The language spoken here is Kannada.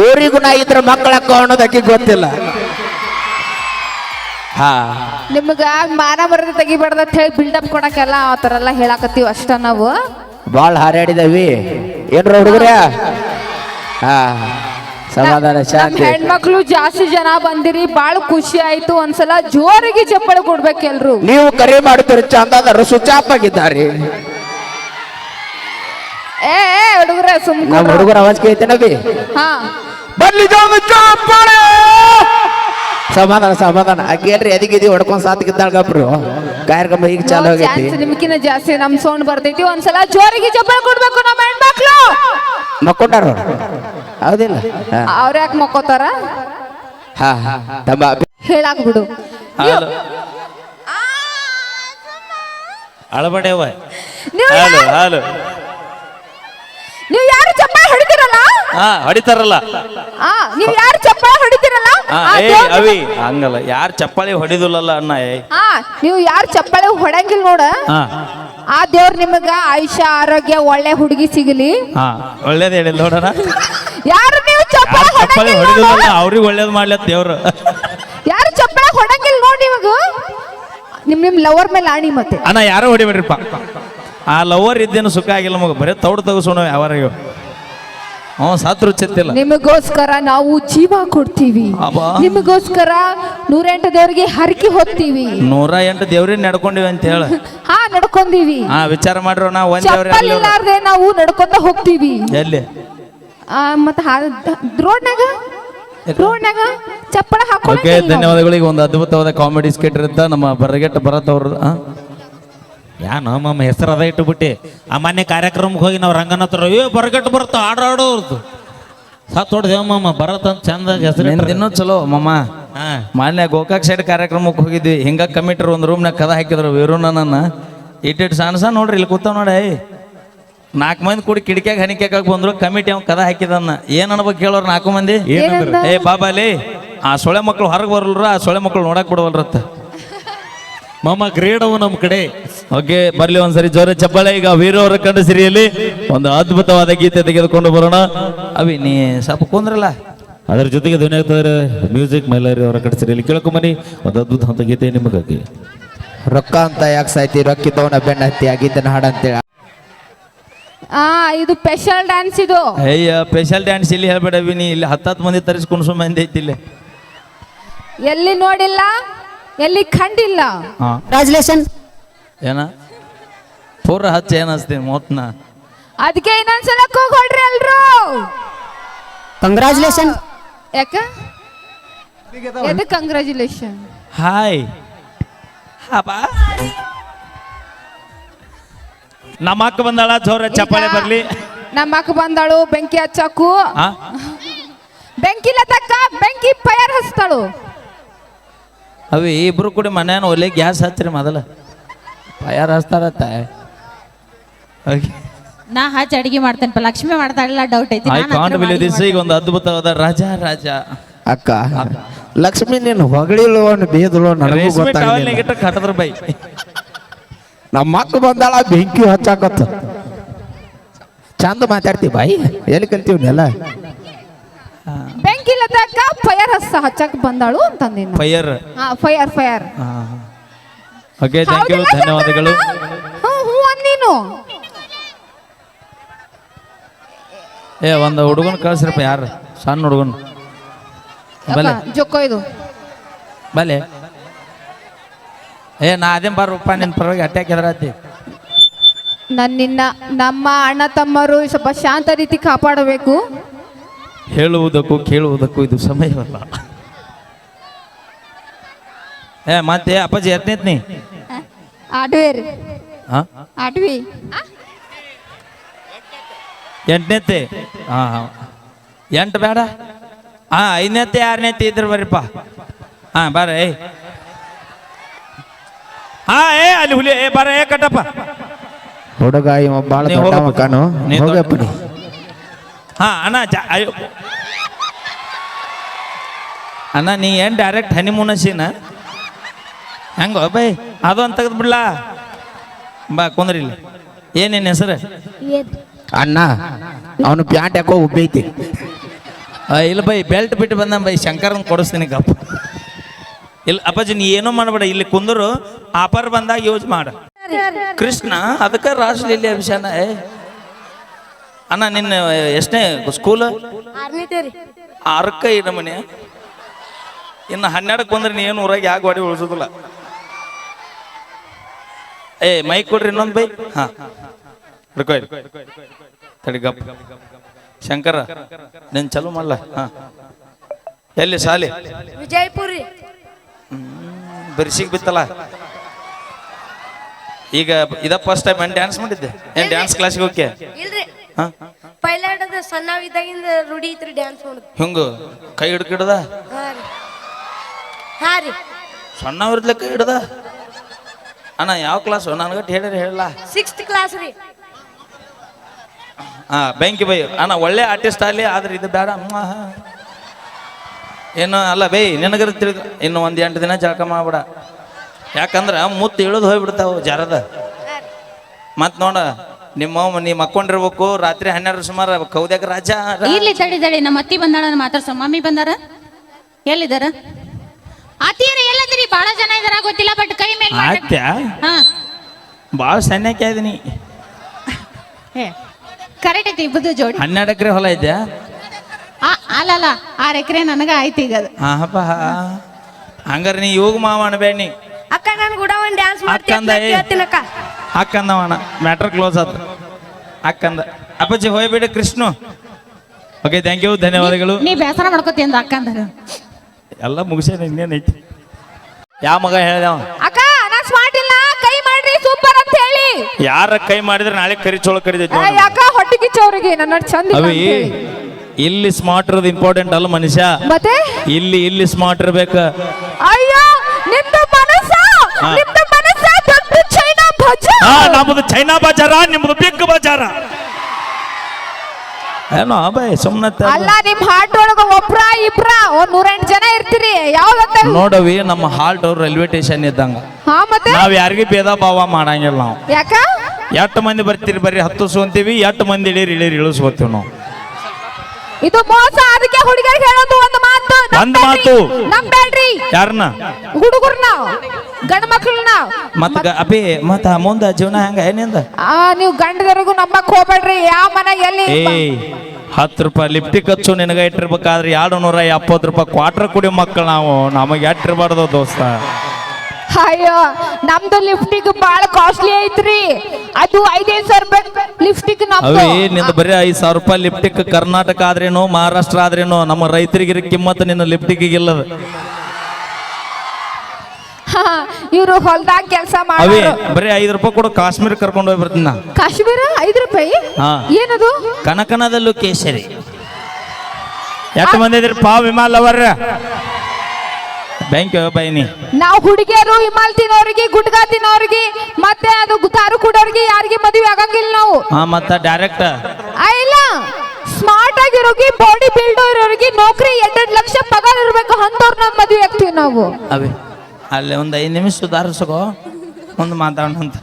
ಊರಿಗೂ ನಾ ಇದ್ರ ಮಕ್ಕಳ ಕಾಣೋದಕ್ಕೆ ಗೊತ್ತಿಲ್ಲ. ಹಾ. ನಿಮ್ಗ ಮಾನ ಮರದ ತೆಗಿಬಾರ್ದ ಅಂತ ಹೇಳಿ ಬಿಲ್ಡಪ್ ಕೊಡಕ್ಕೆಲ್ಲ ಆ ಥರ ಎಲ್ಲ ಹೇಳಾಕತ್ತೀವಿ ಅಷ್ಟ ನಾವು. ಬಾಳ ಹಾರಾಡಿದವಿ. ಏನ್ರ ಹುಡುಗ್ರ ಹಾ. ಸಮಾಧಾನ ನಮ್ ಶಾಂತಿ. ಹೆಣ್ಮಕ್ಳು ಜಾಸ್ತಿ ಜನ ಬಂದಿರಿ ಬಾಳ ಖುಷಿ ಆಯ್ತು ಒಂದ್ಸಲ ಜೋರಿಗೆ ಚಪ್ಪಳ ಕೊಡ್ಬೇಕೆಲ್ರು ನೀವು ಕರೆ ಮಾಡುತ್ತೀರಿ ಚಂದಾದರು ಸುಚಾಪ್ ಆಗಿದ್ದಾರೆ ಏ ಏ ಹುಡುಗ್ರ ಸುಮ್ ನಮ್ಮ ಹುಡುಗರ ಅವಾಜ್ ಕೇಳ್ತೇನೆ ಹಾ. ಬರ್ಲಿ ಜೋಗ ಚಪ್ಪಾಳೆ ಸಮಾಧಾನ ಸಮಾಧಾನ ಅಕ್ಕೇನ್ರಿ ಎದಿಗಿದಿ ಹೊಡ್ಕೊಂಡ್ ಸಾತ್ಗಿದ್ದಾಳ ಗಬ್ರು ಕಾರ್ಯಕ್ರಮ ಈಗ ಚಾಲು ಆಗೈತಿ ಚಾನ್ಸ್ ನಿಮ್ಕಿನ ಜಾಸ್ತಿ ನಮ್ ಸೌಂಡ್ ಬರ್ತೈತಿ ಒಂದ್ಸಲ ಜೋರಿಗೆ ಚಪ್ಪಳ ಕೊಡ್ಬೇಕು ನಮ್ಮ ಹೆಣ್ಮಕ್ಳು ಮಕ್ಕೊಂಡಾರ ಅವ್ರು. ಹೌದಿಲ್ಲ ಹಾ. ಅವ್ರ ಯಾಕೆ ಮಕ್ಕೋತಾರ ಹಾ ಹಾ ತಮ್ಮ ಹೇಳಾಕ್ ಬಿಡು ಹಾಲು ಅಳಬಡೆವ ನೀವು ಹಾಲು ಹಾಲು ನೀವು ಯಾರು ಚಪ್ಪಾಳೆ ಹೊಡಿತಿರಲ್ಲ? ಹಾ ಹೊಡಿತಾರಲ್ಲ. ಆ ನೀವು ಯಾರು ಚಪ್ಪಾಳೆ ಹೊಡಿತಿರಲ್ಲ? ಹಾ ಆ ಏ ದೇವ್ರ್ ಅವಿ ಹಂಗಲ್ಲ. ಯಾರು ಚಪ್ಪಾಳಿ ಹೊಡಿದಿಲ್ಲಲ್ಲ ಅಣ್ಣ ಏ ಆ ನೀವು ಯಾರು ಚಪ್ಪಾಳೆ ಹೊಡಂಗಿಲ್ಲ ನೋಡ. ಹಾ. ಆ ದೇವ್ರ ನಿಮಗ ಆಯುಷ್ಯ ಆರೋಗ್ಯ ಒಳ್ಳೆ ಹುಡುಗಿ ಸಿಗಲಿ. ಹಾ ಒಳ್ಳೇದ್ ಹೇಳಿಲ್ಲ ನೋಡೋಣ. ಯಾರು ನೀವು ಚಪ್ಪಾಳೆ ಯಾರು ಚಪ್ಪಾಳಿ ಹೊಡಂಗಿಲ್ಲ ಹೊಡಿದಿಲ್ಲಲ್ಲ. ಅವ್ರಿಗೆ ಒಳ್ಳೇದ್ ಮಾಡ್ಲತ್ ದೇವ್ರು. ಯಾರು ಚಪ್ಪಾಳೆ ಹೊಡಂಗಿಲ್ಲ ನೋಡಿ ನಿಮಗ. ನಿಮ್ ನಿಮ್ ಲವರ್ ಮೇಲೆ ಆಣಿ ಮತ್ತೆ. ಅಣ್ಣ ಯಾರೋ ಹೊಡಿಬೇಡ್ರಿಪ್ಪ. ಆ ಲವರ್ ಇದ್ದೇನು ಸುಖ ಆಗಿಲ್ಲ ಮಗ. ಬರೀ ತೌಡ್ ತಗಸೋಣ ಯಾವಾರಿಗೂ ಹ್ಞೂ ಸತ್ರು ಚಿತ್ತಿಲ್ಲ. ನಿಮಗೋಸ್ಕರ ನಾವು ಜೀವ ಕೊಡ್ತೀವಿ. ಅಬ್ಬಾ. ನಿಮಗೋಸ್ಕರ ನೂರೆಂಟು ದೇವರಿಗೆ ಹರಕೆ ಹೊತ್ತೀವಿ. ನೂರ ಎಂಟು ದೇವ್ರಿ ನಡ್ಕೊಂಡಿವಿ ಅಂತ ಹೇಳ. ಹಾ ನಡ್ಕೊಂಡೀವಿ. ಹಾ ವಿಚಾರ ಮಾಡ್ರೋ ನಾವು ಒಂದ್ ದೇವ್ರಿ ಚಪ್ಪಲ್ ಇಲ್ಲಾರ್ದೆ ನಾವು ನಡ್ಕೊಂತ ಹೋಗ್ತೀವಿ. ಎಲ್ಲಿ? ಆ, ಮತ್ತ ರೋಡ್ನಾಗ? ರೋಡ್ನಾಗ ಚಪ್ಪಳ ಓಕೆ ಧನ್ಯವಾದಗಳಿಗೆ ಒಂದು ಅದ್ಭುತವಾದ ಕಾಮಿಡಿ ಸ್ಕಿಟ್ ಇರುತ್ತೆ. ನಮ್ಮ ಬರಗೆಟ್ಟ ಭರತ್ ಅವರು ಯಾನು ನಮ್ಮಮ್ಮ ಹೆಸರು ಅದ ಇಟ್ಟುಬಿಟ್ಟು. ಆ ಮೊನ್ನೆ ಕಾರ್ಯಕ್ರಮಕ್ಕೆ ಹೋಗಿ ನಾವು ರಂಗನ ಹತ್ರ ಏ ಬರಗಟ್ಟು ಬರ್ತಾವ ಆಡ ಆಡೋರ್ದು ಸತ್ ಹೊಡ್ದೇವ ಮಮ್ಮ ಭರತ್ ಅಂತ ಚಂದ ಹೆಸರು ಇನ್ನೂ ಚಲೋ ಮಮ್ಮ ಹಾ. ಮಾನ್ಯ ಗೋಕಾಕ್ ಸೈಡ್ ಕಾರ್ಯಕ್ರಮಕ್ಕೆ ಹೋಗಿದ್ವಿ. ಹಿಂಗ ಕಮಿಟ್ರು ಒಂದು ರೂಮ್ನಾಗ ಕದ ಹಾಕಿದ್ರು ವೀರುನನ್ನ ಇಟ್ಟಿಟ್ಟು ಸಣ್ಣ ಸಣ್ಣ ನೋಡ್ರಿ ಇಲ್ಲಿ ಕೂತಾವ ನೋಡಿ ನಾಲ್ಕು ಮಂದಿ ಕೂಡಿ ಕಿಡಿಕ್ಯಾಗ ಹನಿಕ್ಯಾಕ ಬಂದ್ರು ಕಮಿಟಿ ಅವ್ನು ಕದ ಹಾಕಿದನ್ನ. ಏನ್ ಅನ್ಬೇಕು ಕೇಳೋರು ನಾಲ್ಕು ಮಂದಿ? ಏ ಬಾಬಾಲಿ ಆ ಸೊಳೆ ಮಕ್ಕಳು ಹೊರಗೆ ಬರಲ್ರ ಆ ಸೊಳೆ ಮಕ್ಳು ನೋಡಕ್ ಬಿಡವಲ್ರತ್ತ. ಮಮ್ಮ ಗ್ರೇಡ್ ಅವು ನಮ್ಮ ಕಡೆ. ಓಕೆ ಬರ್ಲಿ ಒಂದ್ಸರಿ ಜೋರ ಚಪ್ಪಾಳೆ. ಈಗ ವೀರವರ ಅವರ ಕಂಡ ಸಿರಿಯಲ್ಲಿ ಒಂದು ಅದ್ಭುತವಾದ ಗೀತೆ ತೆಗೆದುಕೊಂಡು ಬರೋಣ. ಅವಿ ನೀ ಸ್ವಲ್ಪ ಕುಂದ್ರಲ್ಲ. ಅದರ ಜೊತೆಗೆ ಧ್ವನಿಯಾಗ್ತಾರೆ ಮ್ಯೂಸಿಕ್ ಮೈಲಾರಿ ಅವರ ಕಡೆ ಸಿರಿಯಲ್ಲಿ ಕೇಳ್ಕೊಂಬನಿ ಒಂದು ಅದ್ಭುತ ಅಂತ ಗೀತೆ ನಿಮಗಾಗಿ. ರೊಕ್ಕ ಅಂತ ಯಾಕೆ ಸಾಯ್ತಿ? ರೊಕ್ಕಿದ್ದವನ ಬೆಣ್ಣ ಹತ್ತಿ ಆಗಿದ್ದನ ಹಾಡಂತೇಳಿ ಆ ಇದು ಸ್ಪೆಷಲ್ ಡ್ಯಾನ್ಸ್ ಇದು. ಅಯ್ಯ ಸ್ಪೆಷಲ್ ಡ್ಯಾನ್ಸ್ ಇಲ್ಲಿ ಹೇಳ್ಬೇಡ ವಿನಿ ಇಲ್ಲಿ ಹತ್ತತ್ತು ಮಂದಿ ತರಿಸ್ಕೊಂಡು ಸುಮ್ಮನೆ ಐತಿ ಇಲ್ಲಿ. ಎಲ್ಲಿ ನೋಡಿಲ್ಲ? ಎಲ್ಲಿ ಕಂಡಿಲ್ಲ Congratulations. ಏನ? ಪೂರ ಹಚ್ಚ ಏನಿಸ್ತೀನಿ ಮೊತ್ನ. ಅದಕ್ಕೆ ಇನ್ನೊಂದ್ಸಲ ಕೂಗೊಳ್ರಿ ಎಲ್ರು. ಕಂಗ್ರಾಚುಲೇಷನ್ ಯಾಕ? ಎದಕ್ ಕಂಗ್ರಾಚುಲೇಷನ್ ಹಾಯ್. ಹಾಬಾ ನಮ್ಮ ಅಕ್ಕ ಬಂದಾಳ ಜೋರ ಚಪ್ಪಾಳೆ ಬರ್ಲಿ. ನಮ್ಮ ಅಕ್ಕ ಬಂದಾಳು ಬೆಂಕಿ ಹಚ್ಚಾಕು ಬೆಂಕಿಲ ಬೆಂಕಿ ಲತಕ್ಕ ಬೆಂಕಿ ಫೈರ್ ಹಚ್ತಾಳು. ಅವಿ ಇಬ್ರು ಕೂಡಿ ಮನೇನ ಒಲೆ ಗ್ಯಾಸ್ ಹಚ್ಚಿರಿ ಮೊದಲ. ಯಾರು ಹಚ್ತಾರತ್ತ. ನಾ ಹಚ್ಚಿ ಅಡಿಗೆ ಮಾಡ್ತೇನಪ್ಪ. ಲಕ್ಷ್ಮಿ ಮಾಡ್ತಾಳಿಲ್ಲ ಡೌಟ್ ಐತಿ. ಐ ಕಾಂಟ್ ಬಿಲೀವ್ ದಿಸ್ ಈಗ ಒಂದು ಅದ್ಭುತವಾದ ರಾಜ ರಾಜ. ಅಕ್ಕ ಲಕ್ಷ್ಮಿ ನೀನು ಹೊಗಳಿಲ್ಲೋ ಬೇದಲೋ ನನಗೂ ರೇಷ್ಮೆ ಗೊತ್ತಾಗಲಿಲ್ಲ. ಕಟ್ಟದ್ರ ಬೈ. ನಮ್ಮ ಮಕ್ಕ ಬಂದಾಳ ಬೆಂಕಿ ಹಚ್ಚಾಕತ್ತ. ಚಂದ ಮಾತಾಡ್ತಿ ಬಾಯಿ ಎಲ್ಲಿ ಕಲ್ತೀವಿ ಕಲ್ತೀವ್ನೆಲ್ಲ ಬೆಂಕಿ ಲತಾಕ ಫೈರ್ ಹಚ್ಚ ಹಚ್ಚಕ್ ಬಂದಾಳು ಅಂತಂದಿನ ಫೈಯರ್ ಹಾ fire fire okay thank you ಧನ್ಯವಾದಗಳು. ಹ್ಞೂ ಹ್ಞೂ ಅಂದ್ ನೀನು ಏ ಒಂದು ಹುಡುಗನ ಕಳ್ಸ್ರಪ್ಪ ಯಾರು? ಸಣ್ಣ ಹುಡುಗನ. ಬಲೆ ಜೊಕ್ಕೋ ಇದು. ಬಲೆ ಏ ನಾ ಅದೇನ್ ಬಾರಪ್ಪ ನಿನ್ ಪರವಾಗಿ ಅಟ್ಯಾಕ್ ಎದರಾತಿ. ನನ್ನಿನ್ನ ನಮ್ಮ ಅಣ್ಣ ತಮ್ಮರು ಸ್ವಲ್ಪ ಶಾಂತ ರೀತಿ ಕಾಪಾಡಬೇಕು. ಹೇಳುವುದಕ್ಕೂ ಕೇಳುವುದಕ್ಕೂ ಇದು ಸಮಯವಲ್ಲ. ಏ ಮತ್ತೆ ಅಪ್ಪಾಜಿ ಎತ್ನೇತ್ನಿ ಆಡ್ವೇರ್ ಹಾ ಆಡ್ವಿ ಎಂಟನೇತೆ ಹಾಂ ಹಾಂ. ಎಂಟು ಬೇಡ? ಹಾಂ ಐದನೇತೆ ಆರನೇತೆ ಇದ್ರೆ ಬರ್ರಿಪ್ಪ ಹಾಂ ಬಾರ ಏ ಹಾ ಏ ಅಲ್ಲಿ ಹುಲಿ ಏ ಬಾರ ಏ ಕಟ್ಟಪ್ಪ. ಹುಡುಗ ಇವ ಹೋಗಪ್ಪ. ಮಕ್ಕನು ನೀ ಹೋಗಪ್ಪ ದೊಡ್ಡ- ಹಾ ಅಣ್ಣ ಜ ಅಯ್ಯೋ ಅಣ್ಣ ನೀ ಏನು ಡೈರೆಕ್ಟ್ ಹನಿಮೂನ್ ಸೀನ ಹೆಂಗೋ ಬೈ ಅದು ಅಂತ ತೆಗೆದು ಬಿಡ್ಲಾ ಬಾ ಕುಂದ್ರಿ ಇಲ್ಲಿ. ಏನೇನು ಹೆಸರು? ಅಣ್ಣ ಅವನು ಪ್ಯಾಂಟ್ ಯಾಕೋ ಉಬ್ಬೈತಿ ಇಲ್ಲ ಬೈ ಬೆಲ್ಟ್ ಬಿಟ್ಟು ಬಂದ ಬೈ ಶಂಕರನ್ ಕೊಡಿಸ್ತೀನಿ ಗಪ್ಪ. ಇಲ್ಲ ಅಪ್ಪಾಜಿ ನೀ ಏನೋ ಮಾಡಬೇಡ ಇಲ್ಲಿ ಕುಂದರು ಆಫರ್ ಬಂದಾಗ ಯೂಸ್ ಮಾಡ. ಕೃಷ್ಣ ಅದಕ್ಕೆ ರಾಸಲೀಲೆ ಅಭಿಷಾನ ಏ. ಅಣ್ಣ ನಿನ್ನ ಎಷ್ಟನೇ ಸ್ಕೂಲ್ ಆರಕ್ಕ ಇಡ ಮನೆ. ಇನ್ನು ಹನ್ನೆರಡಕ್ಕೆ ಬಂದ್ರೆ ನೀ ಏನು ಊರಾಗ ಯಾಕೆ ಗಾಡಿ ಉಳಿಸೋದಿಲ್ಲ? ಏ ಮೈಕ್ ಕೊಡ್ರಿ ಇನ್ನೊಂದು ಬೈ. ಹಾ. ತಡಿ ಗಪ್. ಶಂಕರ ನಿನ್ ಚಲೋ ಮಾಡಲ. ಹಾ. ಎಲ್ಲಿ ಸಾಲಿ ವಿಜಯಪುರಿ. ಬೆರ್ಸಿಗೆ ಬಿತ್ತಲ್ಲ. ಈಗ ಇದ ಫಸ್ಟ್ ಟೈಮ್ ಏನ್ ಡ್ಯಾನ್ಸ್ ಮಾಡಿದ್ದೆ? ಏನ್ ಡ್ಯಾನ್ಸ್ ಕ್ಲಾಸಿಗೆ ಹೋಗ್ಕೆ ಹಾ? ಸಣ್ಣ ಸಣ್ಣವಿದ್ದಾಗಿಂದ ರೂಢಿ ಐತ್ರಿ ಡ್ಯಾನ್ಸ್ ಮಾಡೋದು ಹಿಂಗ? ಕೈ ಹಿಡ್ಕಿಡ್ದ? ಹಾ ರೀ. ಹಾ ರೀ. ಸಣ್ಣವ್ರದ್ಲೆ ಕೈ ಹಿಡ್ದ? ಅಣ್ಣ ಯಾವ ಕ್ಲಾಸು ನನಗಟ್ಟು ಹೇಳಿರಿ ಹೇಳಲ್ಲ ಸಿಕ್ಸ್ತ್ ಕ್ಲಾಸ್ ರೀ. ಹಾ ಬೆಂಕಿ ಬೈ. ಅಣ್ಣ ಒಳ್ಳೆ ಆರ್ಟಿಸ್ಟ್ ಆಗಲಿ ಆದ್ರೆ ಇದು ಬೇಡ. ಏನೋ ಏನು ಅಲ್ಲ ಬೈ ನಿನಗರ ತಿಳಿದು ಇನ್ನು ಒಂದು ಎಂಟು ದಿನ ಜಳಕ ಮಾಡ್ಬಿಡ. ಯಾಕಂದ್ರೆ ಮುತ್ತು ಇಳಿದು ಹೋಗ್ಬಿಡ್ತಾವು ಜರದ. ಮತ್ತೆ ನೋಡ ನಿಮ್ಮ ನೀ ಮಕ್ಕೊಂಡಿರ್ಬೇಕು ರಾತ್ರಿ ಹನ್ನೆರಡು ಸುಮಾರು ಕೌದ್ಯಾಗ ರಾಜ ಇಲ್ಲಿ ತಡಿ ತಡಿ ನಮ್ಮ ಅತ್ತಿ ಬಂದಾಳ ಮಾತ್ರ ಮಮ್ಮಿ ಬಂದಾರ? ಎಲ್ಲಿದಾರ? ಅತ್ತಿಯರ ಎಲ್ಲದಿರಿ? ಬಹಳ ಜನ ಇದಾರ ಗೊತ್ತಿಲ್ಲ ಬಟ್ ಕೈ ಮೇಲೆ. ಆತ್ಯ ಹಾ. ಭಾಳ ಸಣ್ಣಕ್ಕೆ ಇದೀನಿ ಕರೆಕ್ಟ್ ಐತಿ ಇಬ್ಬದು ಜೋಡಿ. ಹನ್ನೆರಡು ಎಕರೆ ಹೊಲ ಐತೆ ಆ, ಅಲ್ಲ ಆರು ಎಕರೆ ನನಗ ಆಯ್ತು ಈಗ ಅದು. ಹಾಪ ಹಂಗಾರೆ ನೀ ಯೋಗ ಮಾವ ಬೇಡ ನೀ. ಅಕ್ಕ ನನ್ ಕೂಡ ಒಂದ್ ಡ್ಯಾನ್ಸ್. ಮಾಡ್ತೀನಿ ಅಕ್ಕ ಅಕ್ಕಂದವಣ ಮ್ಯಾಟ್ರ್ ಕ್ಲೋಸ್ ಆತ. ಅಕ್ಕಂದ. ಅಪ್ಪಾಜಿ ಹೋಯ್ಬೇಡಿ ಕೃಷ್ಣ. ಓಕೆ ಥ್ಯಾಂಕ್ ಯು ಧನ್ಯವಾದಗಳು. ನೀ ಬೇಸರ ಮಾಡ್ಕೋತಿ ಅಂದ ಅಕ್ಕಂದ. ಎಲ್ಲ ಮುಗಿಸ್ಯಾನ ಇನ್ನೇನೈತಿ ಯಾವ ಮಗ ಹೇಳ ಅವ? ಅಕ್ಕ ನಾ ಸ್ಮಾರ್ಟ್ ಇಲ್ಲ ಕೈ ಮಾಡ್ರಿ ಸೂಪರ್ ಅಂತ ಹೇಳಿ. ಯಾರ ಕೈ ಮಾಡಿದ್ರೆ ನಾಳೆ ಕರಿ ಚೋಳ ಕರಿದೈತಿ ಏ, ಯಾಕ ಹೊಟ್ಟೆ ಕಿಚ್ಚವ್ರಿಗೆ ನನ್ನ ಚಂದ ಇಲ್ಲ ಅವಿ ಅಂತ ಹೇಳಿ. ಇಲ್ಲಿ ಸ್ಮಾರ್ಟ್ ಇರೋದು ಇಂಪಾರ್ಟೆಂಟ್ ಅಲ್ಲ ಮನುಷ್ಯ. ಮತ್ತೆ? ಇಲ್ಲಿ ಇಲ್ಲಿ ಸ್ಮಾರ್ಟ್ ಇರ್ಬೇಕ. ಅಯ್ಯೋ ನಿಮ್ದು ಮನಸ್ಸು ಹಾ. ನಿಮ್ದು ಹಾ ನಮ್ಮದು ಚೈನಾ ಬಜಾರ ನಿಮ್ಮದು ಬಿಗ್ ಬಜಾರ. ಏನೋ ಬೈ ಸುಮ್ಮನೆ ಅಲ್ಲ ನಿಮ್ಮ ಹಾರ್ಟ್ ಒಳಗ ಒಬ್ರ ಇಬ್ರ ಒಂದ್ ನೂರೆಂಟು ಜನ ಇರ್ತೀರಿ. ಯಾವ್ದಂತ? ನೋಡವಿ ನಮ್ಮ ಹಾಲ್ಟ್ ರೈಲ್ವೆ ಸ್ಟೇಷನ್ ಇದ್ದಂಗ. ಹಾ ಮತ್ತೆ? ನಾವ್ ಯಾರಿಗೂ ಭೇದ ಭಾವ ಮಾಡಂಗಿಲ್ಲ ನಾವು. ಯಾಕ? ಎಷ್ಟು ಮಂದಿ ಬರ್ತೀರಿ ಬರ್ರಿ ಹತ್ತಿಸ್ಕೊಂತೀವಿ ಎಷ್ಟು ಮಂದಿ ಇಳಿರಿ ಇಳಿರಿ ಇಳಿಸ್ಕೊತೀವಿ ನಾವು. ಇದು ಮೋಸ ಅದಕ್ಕೆ ಹುಡುಗರಿಗೆ ಹೇಳೋದು ಒಂದು ಮಾತು. ಒಂದ್ ಮಾತು. ನಂಬೇಡ್ರಿ ಯಾರನ್ನ ಹುಡುಗರ್ನ. ಗಂಡ ಮಕ್ಕಳನ್ನ ಮತ್ತ ಅಪಿ ಮತ್ತ ಮುಂದ ಜೀವನ ಹೆಂಗ? ಏನಿಂದ ಆ ನೀವು ಗಂಡದವರೆಗೂ ನಂಬಕ್ ಹೋಗ್ಬೇಡ್ರಿ. ಯಾವ ಮನೆ ಎಲ್ಲಿ ಏಯ್ ಹತ್ತು ರೂಪಾಯಿ ಲಿಪ್ಟಿಕ್ ಹಚ್ಚು ನಿನಗೆ ಇಟ್ಟಿರ್ಬೇಕಾದ್ರೆ ಎರಡು ನೂರ ಎಪ್ಪತ್ತು ರೂಪಾಯಿ ಕ್ವಾಟ್ರ್ ಕುಡಿ ಮಕ್ಕಳು ನಾವು. ನಮಗೆ ಎಟ್ಟಿರ್ಬಾರ್ದು ದೋಸ್ತ. ಅಯ್ಯೋ ನಮ್ದು ಲಿಫ್ಟಿಗ್ ಬಾಳ ಕಾಸ್ಟ್ಲಿ ಐತ್ರಿ. ಅದು ಐದೈದು ಸಾವಿರ ರೂಪಾಯಿ ಲಿಫ್ಟಿಗ್ ನಮ್ದು. ಅವೇ ನಿಂದ ಬರೀ ಐದು ಸಾವಿರ ರೂಪಾಯಿ ಲಿಪ್ಟಿಕ್ ಕರ್ನಾಟಕ ಆದ್ರೇನು ಮಹಾರಾಷ್ಟ್ರ ಆದ್ರೇನು ನಮ್ಮ ರೈತರಿಗೆ ಕಿಮ್ಮತ್ತು ನಿನ್ನ ಲಿಫ್ಟಿಗೆ ಇಲ್ಲದ. ಇವ್ರು ಹೊಲ್ದಾಗ ಕೆಲಸ ಅವೇ ಮಾಡೋರು. ಬರೀ ಐದು ರೂಪಾಯಿ ಕೊಡು ಕಾಶ್ಮೀರ ಕರ್ಕೊಂಡು ಹೋಗಿ ಬರ್ತೀನಿ ನಾ. ಕಾಶ್ಮೀರ? ಐದು ರೂಪಾಯಿ? ಹಾ. ಏನದು? ಕನಕನದಲ್ಲೂ ಕೇಸರಿ. ಎಷ್ಟು ಬಂದಿದ್ರಿ ಪಾ ವಿಮಾಲ್ ಅವರ. ಬ್ಯಾಂಕ್ ಬೈನಿ. ನಾವು ಹುಡುಗಿಯರು ಹಿಮಾಲ್ ತಿನ್ನೋರಿಗೆ ಗುಟ್ಕಾ ತಿನ್ನೋರಿಗೆ ಮತ್ತೆ ಅದು ಗುತಾರು ಕುಡೋರಿಗೆ ಯಾರಿಗೆ ಮದುವೆ ಆಗಂಗಿಲ್ಲ ನಾವು. ಹಾ ಮತ್ತ ಡೈರೆಕ್ಟ್ ಆ, ಇಲ್ಲ. ಸ್ಮಾರ್ಟ್ ಆಗಿರೋಗಿ ಬಾಡಿ ಬಿಲ್ಡರ್ ಇರೋರಿಗೆ ನೌಕರಿ ಎರಡೆರಡು ಲಕ್ಷ ಪಗಾರ ಇರ್ಬೇಕು ನಾವು ಮದುವೆ ಆಗ್ತೀವಿ ನಾವು. ಅವೇ ಅಲ್ಲಿ ಒಂದು ಐದು ನಿಮಿಷ ಸುಧಾರಿಸ್ಕೋ ಒಂದು ಮಾತಾಡೋಣ ಅಂತ